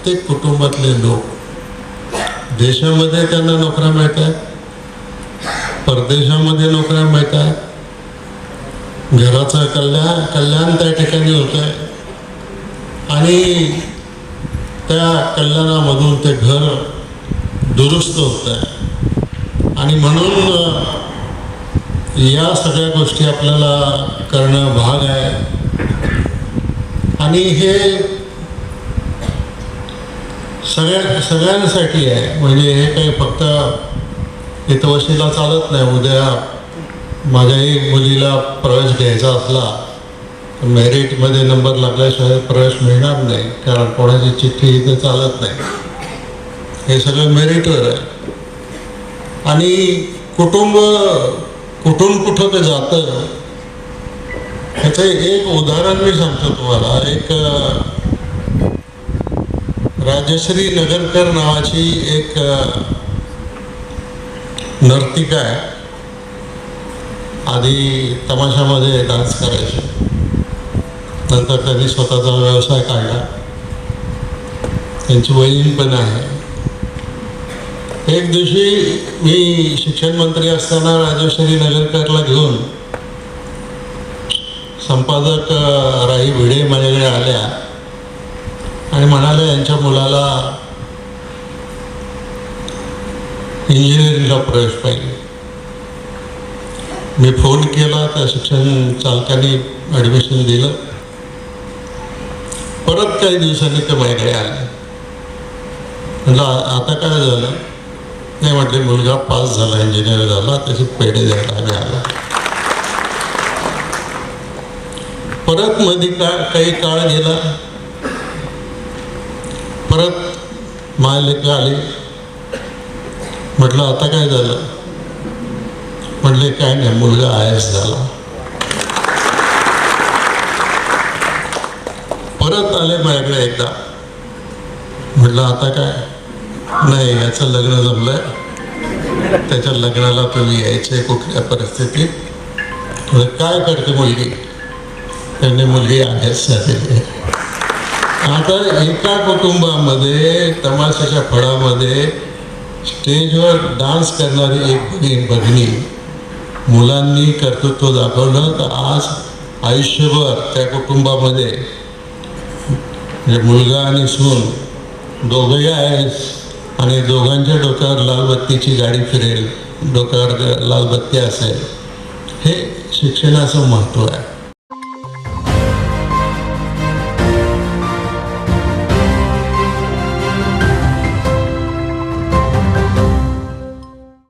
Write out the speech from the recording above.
प्रत्येक कुटुंबातले लोक देशामध्ये त्यांना नोकऱ्या मिळत आहेत परदेशामध्ये नोकऱ्या मिळत आहेत घराचं कल्याण कल्याण त्या ठिकाणी होत आहे आणि त्या कल्याणामधून ते घर दुरुस्त होत आहे आणि म्हणून या सगळ्या गोष्टी आपल्याला करणं भाग आहे. आणि हे सगळ्या सगळ्यांसाठी आहे. म्हणजे हे काही फक्त हितवशीला चालत नाही. उद्या माझ्याही मुलीला प्रवेश घ्यायचा असला तर मेरिटमध्ये नंबर लागल्याशिवाय प्रवेश मिळणार नाही कारण कोणाची चिठ्ठी इथे चालत नाही. हे सगळं मेरिटवर आहे. आणि कुटुंब कुठून कुठं ते जातं ह्याचं एक उदाहरण मी सांगतो तुम्हाला. एक राजश्री नगरकर नावाची एक नर्तिका आहे. आधी तमाशामध्ये डान्स करायचे. नंतर त्यांनी स्वतःचा व्यवसाय काढला. त्यांची वहीन पण आहे. एक दिवशी मी शिक्षण मंत्री असताना राजश्री नगरकरला घेऊन संपादक राही भिडे माझ्याकडे आल्या. आणि म्हणाले यांच्या मुलाला इंजिनिअरिंगला प्रवेश पाहिजे. मी फोन केला त्या शिक्षण चालकाने ॲडमिशन दिलं. परत काही दिवसांनी ते माझ्याकडे आले. म्हटलं आता काय झालं? नाही म्हटले मुलगा पास झाला इंजिनियर झाला त्याचे पेढे द्यायला आम्ही आला. परत मध्ये का काही काळ गेला. परत मायलेक आली. म्हटलं आता काय झालं? म्हटले काय नाही मुलगा आय एस झाला. परत आले माझ्याकडे एकदा. म्हटलं आता काय? नाही याचं लग्न जमलंय. त्याच्या लग्नाला तुम्ही यायचे कुठल्या परिस्थितीत? काय करते मुलगी? त्यांनी मुलगी आय एस झालेली आहे. आता एका कुटुंबामध्ये तमाशाच्या फळामध्ये स्टेजवर डान्स करणारी एक बहीण बहिणी मुलांनी कर्तृत्व दाखवलं तर आज आयुष्यभर त्या कुटुंबामध्ये म्हणजे मुलगा आणि सून दोघंही आहेस आणि दोघांच्या डोक्यावर लालबत्तीची गाडी फिरेल डोक्यावर लालबत्ती असेल. हे शिक्षणाचं महत्त्व आहे.